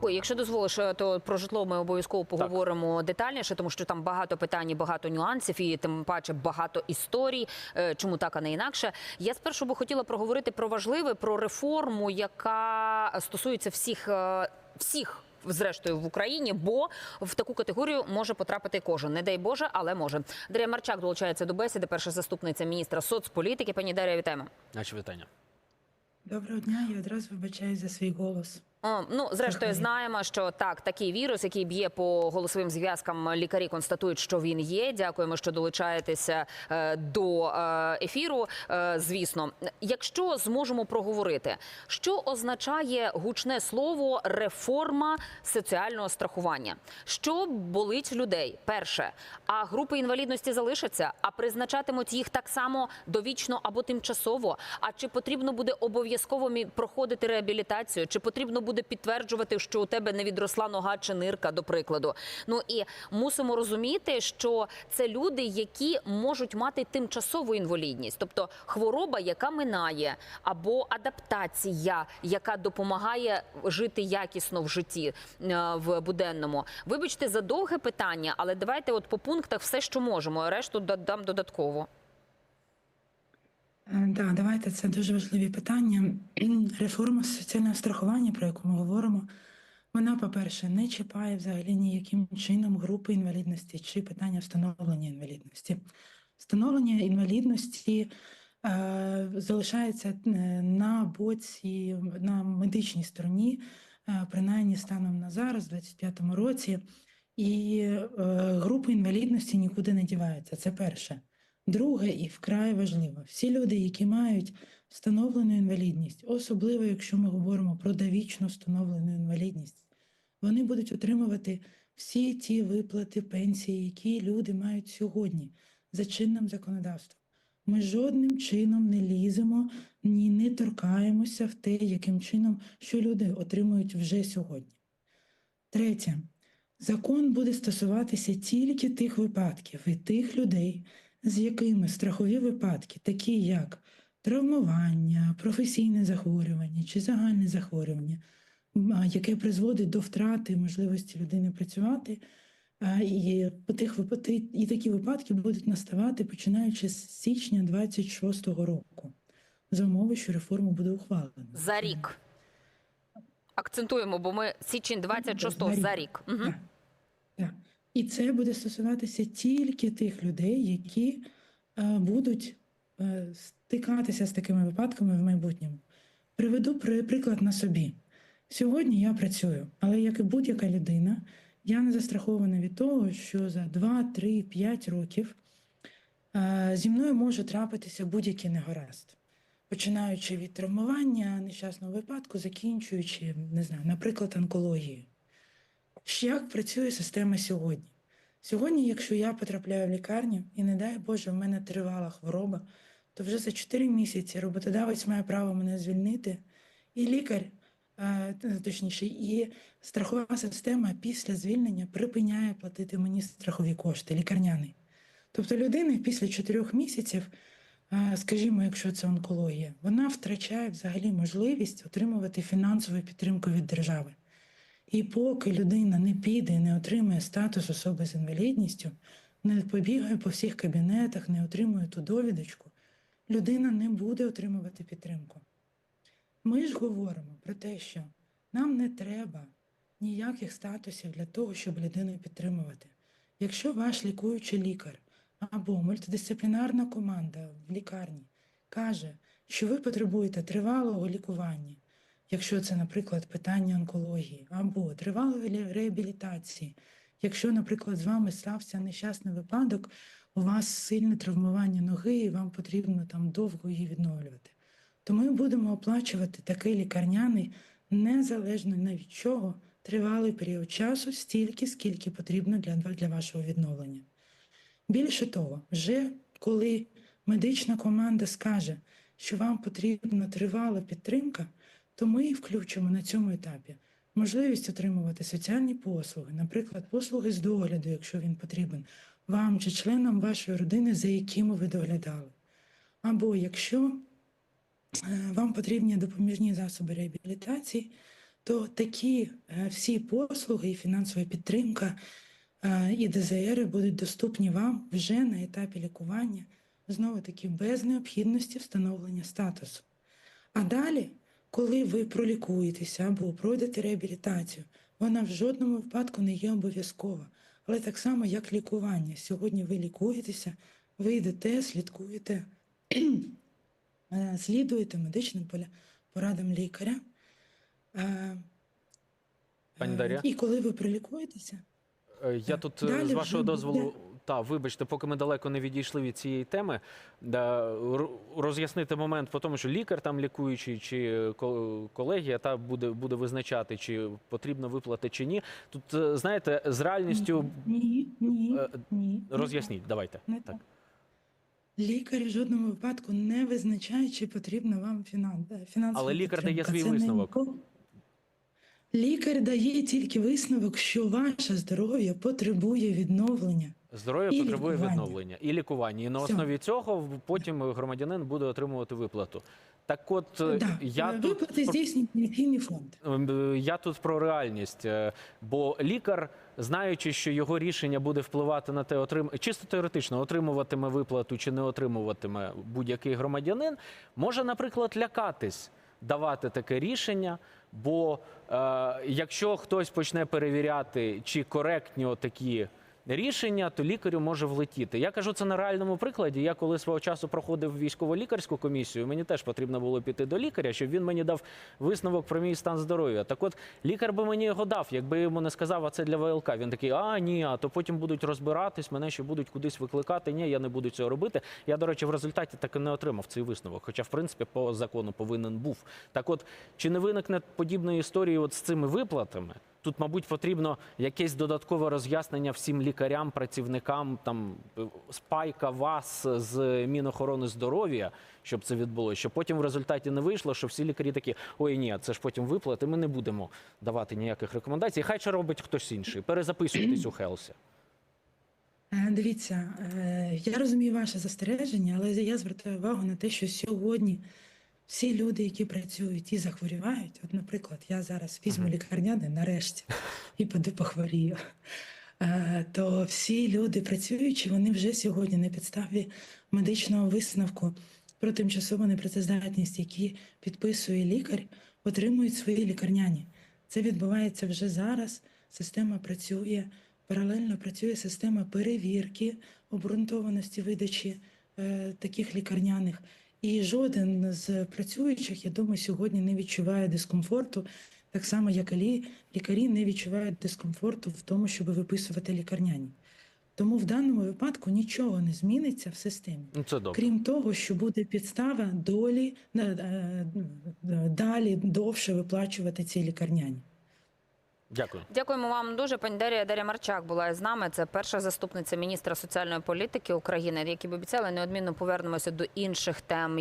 Ой, якщо дозволиш, е, то про житло ми обов'язково поговоримо детальніше, тому що там багато питань, і багато нюансів, і тим паче багато історій. е, Чому так, а не інакше? Я спершу би хотіла проговорити про важливе, про реформу, яка стосується всіх е, всіх. Зрештою в Україні, бо в таку категорію може потрапити кожен. Не дай Боже, але може. Дар'я Марчак долучається до бесіди, перша заступниця міністра соцполітики. Пані Дар'я, вітаємо. Наші вітання. Доброго дня, я одразу вибачаюсь за свій голос. О, ну, зрештою, знаємо, що так, такий вірус, який б'є по голосовим зв'язкам, лікарі констатують, що він є. Дякуємо, що долучаєтеся е, до е, ефіру. Е, звісно, якщо зможемо проговорити, що означає гучне слово реформа соціального страхування, що болить людей? Перше, а групи інвалідності залишаться, а призначатимуть їх так само довічно або тимчасово. А чи потрібно буде обов'язково проходити реабілітацію? Чи потрібно буде підтверджувати, що у тебе не відросла нога чи нирка, до прикладу? Ну і мусимо розуміти, що це люди, які можуть мати тимчасову інвалідність, тобто хвороба, яка минає, або адаптація, яка допомагає жити якісно в житті е, в буденному. Вибачте за довге питання, але давайте от по пунктах все, що можемо. Решту додам додатково. Е, Да, давайте це дуже важливі питання. Реформа соціального страхування, про яку ми говоримо, вона, по-перше, не чіпає взагалі ніяким чином групи інвалідності чи питання встановлення інвалідності. Встановлення інвалідності е, залишається е, на боці, на медичній стороні, е, принаймні станом на зараз, в 25-му році, і е, групи інвалідності нікуди не діваються. Це перше. Друге і вкрай важливо, всі люди, які мають встановлену інвалідність, особливо якщо ми говоримо про довічно встановлену інвалідність, вони будуть отримувати всі ті виплати пенсії, які люди мають сьогодні за чинним законодавством. Ми жодним чином не ліземо, ні не торкаємося в те, яким чином, що люди отримують вже сьогодні. Третє. Закон буде стосуватися тільки тих випадків і тих людей, з якими страхові випадки, такі як травмування, професійне захворювання чи загальне захворювання, яке призводить до втрати можливості людини працювати, і, по тих і такі випадки будуть наставати починаючи з січня 26-го року, за умови, що реформа буде ухвалена. За рік. Акцентуємо, бо ми січень 26-го За за рік. рік. Угу. І це буде стосуватися тільки тих людей, які е, будуть е, стикатися з такими випадками в майбутньому. Приведу приклад на собі. Сьогодні я працюю, але як і будь-яка людина, я не застрахована від того, що за 2, 3, 5 років е, зі мною може трапитися будь-який негаразд. Починаючи від травмування, нещасного випадку, закінчуючи, не знаю, наприклад, онкологією. Як працює система сьогодні? Сьогодні, якщо я потрапляю в лікарню, і не дай Боже, в мене тривала хвороба, то вже за 4 місяці роботодавець має право мене звільнити, і лікар, е, точніше, і страхова система після звільнення припиняє платити мені страхові кошти, лікарняний. Тобто людина після 4 місяців, е, скажімо, якщо це онкологія, вона втрачає взагалі можливість отримувати фінансову підтримку від держави. І поки людина не піде і не отримує статус особи з інвалідністю, не побігає по всіх кабінетах, не отримує ту довідочку, людина не буде отримувати підтримку. Ми ж говоримо про те, що нам не треба ніяких статусів для того, щоб людину підтримувати. Якщо ваш лікуючий лікар або мультидисциплінарна команда в лікарні каже, що ви потребуєте тривалого лікування, якщо це, наприклад, питання онкології або тривалої реабілітації, якщо, наприклад, з вами стався нещасний випадок, у вас сильне травмування ноги, і вам потрібно там довго її відновлювати, то ми будемо оплачувати такий лікарняний незалежно від чого тривалий період часу, стільки, скільки потрібно для, для вашого відновлення. Більше того, вже коли медична команда скаже, що вам потрібна тривала підтримка, то ми включимо на цьому етапі можливість отримувати соціальні послуги, наприклад, послуги з догляду, якщо він потрібен, вам чи членам вашої родини, за якими ви доглядали. Або якщо е, вам потрібні допоміжні засоби реабілітації, то такі е, всі послуги і фінансова підтримка е, і ДЗР будуть доступні вам вже на етапі лікування, знову таки без необхідності встановлення статусу. А далі, коли ви пролікуєтеся або пройдете реабілітацію, вона в жодному випадку не є обов'язкова. Але так само, як лікування. Сьогодні ви лікуєтеся, ви йдете, слідкуєте, е, слідуєте медичним порадам лікаря. Е, Пані е, Дар'я? І коли ви пролікуєтеся, Я тут Далі з вже вашого буде- дозволу, та вибачте, поки ми далеко не відійшли від цієї теми, роз'яснити момент по тому, що лікар там лікуючий чи колегія та буде, буде визначати, чи потрібно виплати чи ні. Тут е, знаєте, з реальністю ні, ні, Е, ні. роз'ясніть. Давайте Не так. Лікар в жодному випадку не визначає, чи потрібна вам фінан... е, фінансова Але лікар дає свій Це висновок. Лікар дає тільки висновок, що ваше здоров'я потребує відновлення. Здоров'я І потребує лікування. відновлення і лікування. І на Все. основі цього потім громадянин буде отримувати виплату. Так, от е, Да. я е, тут здійснює пенсійний фонд. Ем, Я тут про реальність, е, бо лікар, знаючи, що його рішення буде впливати на те, отрим... чисто теоретично отримуватиме виплату чи не отримуватиме будь-який громадянин, може, наприклад, лякатись давати таке рішення. Бо е, якщо хтось почне перевіряти, чи коректні такі рішення, то лікарю може влетіти. Я кажу це на реальному прикладі. Я коли свого часу проходив військово-лікарську комісію, мені теж потрібно було піти до лікаря, щоб він мені дав висновок про мій стан здоров'я. Так от лікар би мені його дав, якби йому не сказав, а це для ВЛК. Він такий, а ні, а то потім будуть розбиратись, мене ще будуть кудись викликати. Ні, я не буду цього робити. Я, до речі, в результаті так і не отримав цей висновок. Хоча, в принципі, по закону повинен був. Так от, чи не виникне подібної історії от з цими виплатами? Тут, мабуть, потрібно якесь додаткове роз'яснення всім лікарям, працівникам, там е, спайка вас з Мінохорони здоров'я, щоб це відбулося. Щоб потім в результаті не вийшло, що всі лікарі такі: ой, ні, це ж потім виплати. Ми не будемо давати ніяких рекомендацій. Хай це робить хтось інший. Перезаписуйтесь у Хелсі. Е, Дивіться, е, я розумію ваше застереження, але я звертаю увагу на те, що сьогодні всі люди, які працюють і захворівають, от, наприклад, я зараз візьму лікарняне нарешті і піду похворію. Е, То всі люди працюючі, вони вже сьогодні на підставі медичного висновку про тимчасову непрацездатність, які підписує лікар, отримують свої лікарняні. Це відбувається вже зараз. Система працює. Паралельно працює система перевірки обґрунтованості видачі е, таких лікарняних. І жоден з працюючих, я думаю, сьогодні не відчуває дискомфорту, так само, як і лікарі не відчувають дискомфорту в тому, щоб виписувати лікарняні. Тому в даному випадку нічого не зміниться в системі. Ну це добре. Крім того, що буде підстава долі е, е, далі довше виплачувати ці лікарняні. Дякую. Дякуємо вам дуже. Пані Дарія Дар'я Марчак була з нами. Це перша заступниця міністра соціальної політики України. Як і обіцяли, неодмінно повернемося до інших тем.